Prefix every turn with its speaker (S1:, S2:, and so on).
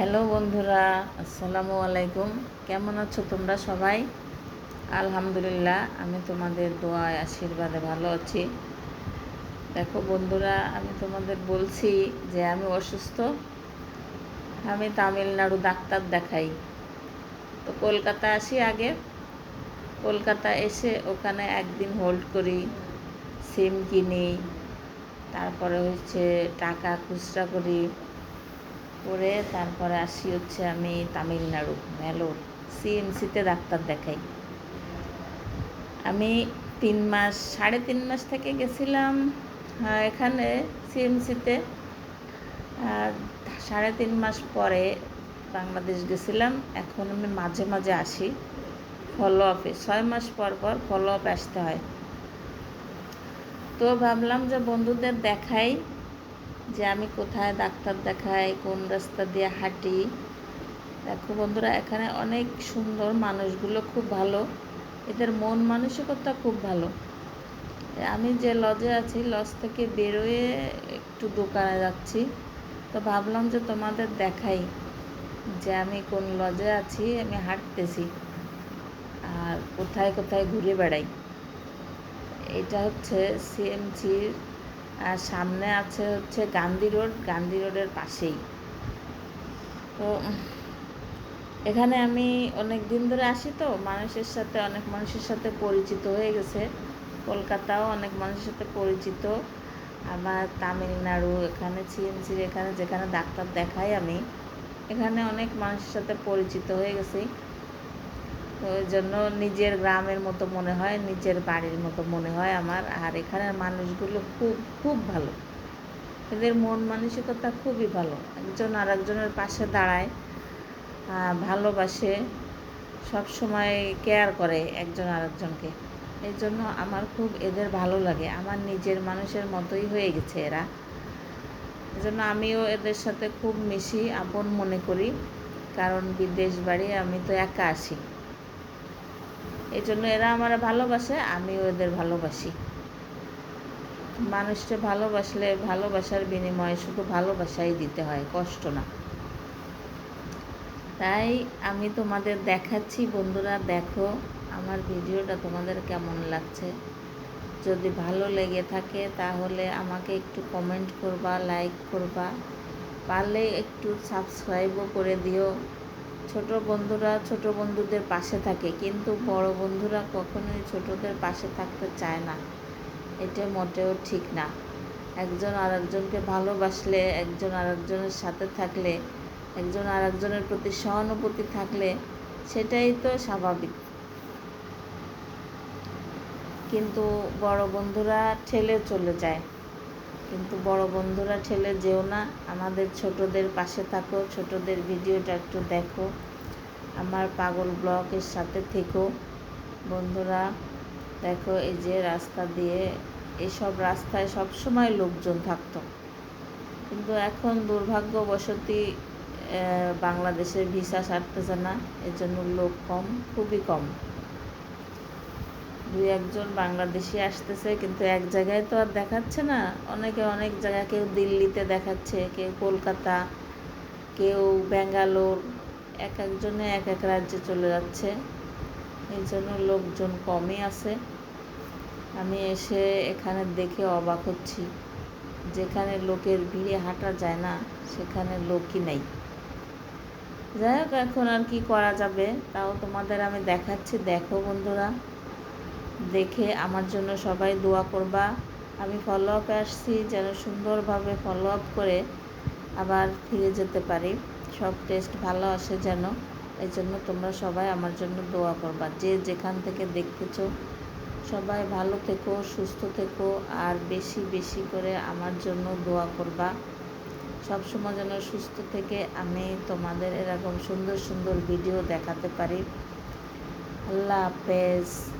S1: Hello বন্ধুরা, আসসালামু আলাইকুম। কেমন আছো তোমরা সবাই? আলহামদুলিল্লাহ, আমি তোমাদের দোয়ায়, আশীর্বাদে ভালো আছি। দেখো বন্ধুরা, আমি তোমাদের বলছি যে আমি অসুস্থ। আমি তামিলনাড়ু ডাক্তার দেখাই। তো কলকাতা আসি আগে। কলকাতা এসে ওখানে একদিন হোল্ড করি, সিম কিনি, তারপরে হচ্ছে টাকা খুচরা করি। করে তারপরে আসি হচ্ছে আমি তামিলনাড়ু ভ্যালোর সিএমসিতে ডাক্তার দেখাই। আমি তিন মাস, সাড়ে তিন মাস থেকে গেছিলাম এখানে সিএমসিতে সাড়ে তিন মাস পরে বাংলাদেশ গেছিলাম, এখন আমি মাঝে মাঝে আসি। ফলো আপে ছয় মাস পর পর ফলো আপ আসতে হয়। তো ভাবলাম যে বন্ধুদের দেখাই যে আমি কোথায় ডাক্তার দেখাই, কোন রাস্তা দিয়ে হাঁটি। দেখো বন্ধুরা, এখানে অনেক সুন্দর মানুষগুলো খুব ভালো। এদের মন মানসিকতা খুব ভালো। আমি যে লজে আছি, লজ থেকে বেরোয়ে একটু দোকানে যাচ্ছি। তো ভাবলাম যে তোমাদের দেখাই যে আমি কোন লজে আছি, আমি হাঁটতেছি আর কোথায় কোথায় ঘুরে বেড়াই। এটা হচ্ছে সিএমসির আর সামনে আছে হচ্ছে গান্ধী রোড, গান্ধী রোডের পাশেই। তো, এখানে আমি অনেক দিন ধরে আসি তো, মানুষের সাথে, অনেক মানুষের সাথে পরিচিত হয়ে গেছে। কলকাতাও অনেক মানুষের সাথে পরিচিত। আবার তামিলনাড়ু, এখানে সিএমসির এখানে যেখানে ডাক্তার দেখাই আমি। এখানে অনেক মানুষের সাথে পরিচিত হয়ে গেছি। তো ওই জন্য নিজের গ্রামের মতো মনে হয়, নিজের বাড়ির মতো মনে হয় আমার। আর এখানের মানুষগুলো খুব খুব ভালো। এদের মন মানসিকতা খুবই ভালো। একজন আর একজনের পাশে দাঁড়ায় ভালোবাসে, সব সময় কেয়ার করে একজন আর একজনকে এই জন্য আমার খুব এদের ভালো লাগে। আমার নিজের মানুষের মতোই হয়ে গেছে এরা। এজন্য আমিও এদের সাথে খুব মিশি, আপন মনে করি। কারণ বিদেশ বাড়ি আমি তো একা আসি। এই জন্য এরা আমার ভালোবাসে, আমিও এদের ভালোবাসি। মানুষকে ভালোবাসলে ভালোবাসার বিনিময়ে শুধু ভালোবাসাই দিতে হয়, কষ্ট না। তাই আমি তোমাদের দেখাচ্ছি, বন্ধুরা দেখো আমার ভিডিওটা তোমাদের কেমন লাগছে। যদি ভালো লেগে থাকে তাহলে আমাকে একটু কমেন্ট করবা লাইক করবা। পারলে একটু সাবস্ক্রাইবও করে দিও। ছোট বন্ধুরা ছোট বন্ধুদের পাশে থাকে, কিন্তু বড় বন্ধুরা কখনোই ছোটদের পাশে থাকতে চায় না। এটা মোটেও ঠিক না। একজন আরেকজনকে ভালোবাসলে, একজন আর একজনের সাথে থাকলে, একজন আরেকজনের প্রতি সহানুভূতি থাকলে, সেটাই তো স্বাভাবিক। কিন্তু বড় বন্ধুরা ঠেলে চলে যায়। কিন্তু বড় বন্ধুরা ঠেলে যেও না, আমাদের ছোটদের পাশে থাকো, ছোটদের ভিডিওটা একটু দেখো, আমার পাগল ব্লকের সাথে থেকো। বন্ধুরা, দেখো এই যে রাস্তা দিয়ে এইসব রাস্তায় সব সময় লোকজন থাকতো। কিন্তু এখন দুর্ভাগ্যবশতী বাংলাদেশের ভিসা ছাড়তেছে না এর জন্য লোক কম, খুবই কম। দুই একজন বাংলাদেশি আসতেছে, কিন্তু এক জায়গায় তো আর দেখাচ্ছে না। অনেকে অনেক জায়গায় কেউ দিল্লিতে দেখাচ্ছে, কেউ কলকাতা, কেউ ব্যাঙ্গালোর, এক একজনে এক এক রাজ্যে চলে যাচ্ছে। এই জন্য লোকজন কমই আছে। আমি এসে এখানে দেখে অবাক হচ্ছি। যেখানে লোকের ভিড়ে হাঁটা যায় না, সেখানে লোকই নেই। যাই হোক, এখন আর কি করা যাবে? তাও তোমাদের আমি দেখাচ্ছি। দেখো বন্ধুরা। দেখে আমার জন্য সবাই দোয়া করবা। আমি ফলো আপে আসছি যেন সুন্দরভাবে ফলো আপ করে আবার ফিরে যেতে পারি। সব টেস্ট ভালো আসে যেন। এই জন্য তোমরা সবাই আমার জন্য দোয়া করবা। যে যেখান থেকে দেখতেছো, সবাই ভালো থেকো, সুস্থ থেকো, আর বেশি বেশি করে আমার জন্য দোয়া করবা। সবসময় যেন সুস্থ থেকে আমি তোমাদের এরকম সুন্দর সুন্দর ভিডিও দেখাতে পারি। আল্লাহ হাফেজ।